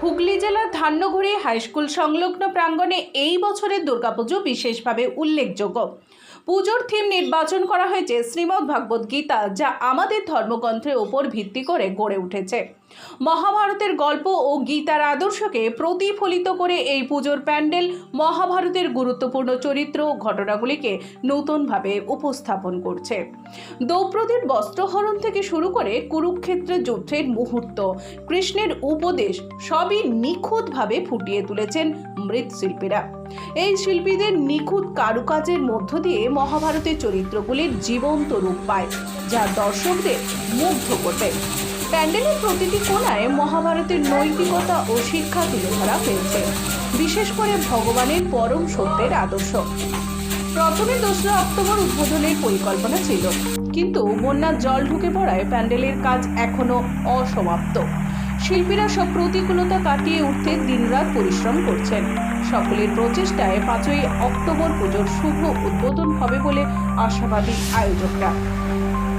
হুগলি জেলার ধান্যঘড়ি হাইস্কুল সংলগ্ন প্রাঙ্গণে এই বছরের দুর্গাপুজো বিশেষভাবে উল্লেখযোগ্য। পুজোর থিম নির্বাচন করা হয়েছে শ্রীমদ্ ভাগবত গীতা, যা আমাদের ধর্মগ্রন্থের ওপর ভিত্তি করে গড়ে উঠেছে। মহাভারতের গল্প ও গীতার আদর্শকে প্রতিফলিত করে এই পুজোর প্যান্ডেল মহাভারতের গুরুত্বপূর্ণ চরিত্র ও ঘটনাগুলিকে নতুনভাবে উপস্থাপন করছে। দ্রৌপদীর বস্ত্রহরণ থেকে শুরু করে কুরুক্ষেত্রের যুদ্ধের মুহূর্ত, কৃষ্ণের উপদেশ সবই নিখুঁতভাবে ফুটিয়ে তুলেছেন মৃৎশিল্পীরা। এই শিল্পীদের নিখুঁত কারুকাজের মধ্য দিয়ে মহাভারতের চরিত্রগুলির জীবন্ত রূপ পায়, যা দর্শকদের মুগ্ধ করবে। প্যান্ডেলের প্রতিটি কোণায় মহাভারতের নৈতিকতা ও শিক্ষা তুলে ধরা হয়েছে, বিশেষ করে ভগবানের পরম সত্যের আদর্শ। প্রথমে দোসরা অক্টোবর উদ্বোধনের পরিকল্পনা ছিল, কিন্তু বন্যার জল ঢুকে পড়ায় প্যান্ডেলের কাজ এখনও অসমাপ্ত। শিল্পীরা সব প্রতিকূলতা কাটিয়ে উঠতে দিনরাত পরিশ্রম করছেন। সকলের প্রচেষ্টায় পাঁচই অক্টোবর পুজোর শুভ উদ্বোধন হবে বলে আশাবাদী আয়োজকরা।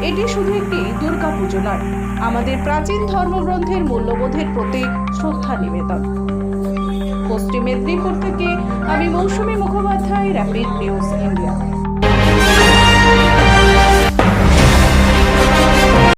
এটি শুধু একটি দুর্গা পুজো নয়, আমাদের প্রাচীন ধর্মগ্রন্থের মূল্যবোধের প্রতি শ্রদ্ধা নিবেদন। পশ্চিম মেদিনীপুর থেকে আমি Mousumi Mukhopadhyay Rapid News India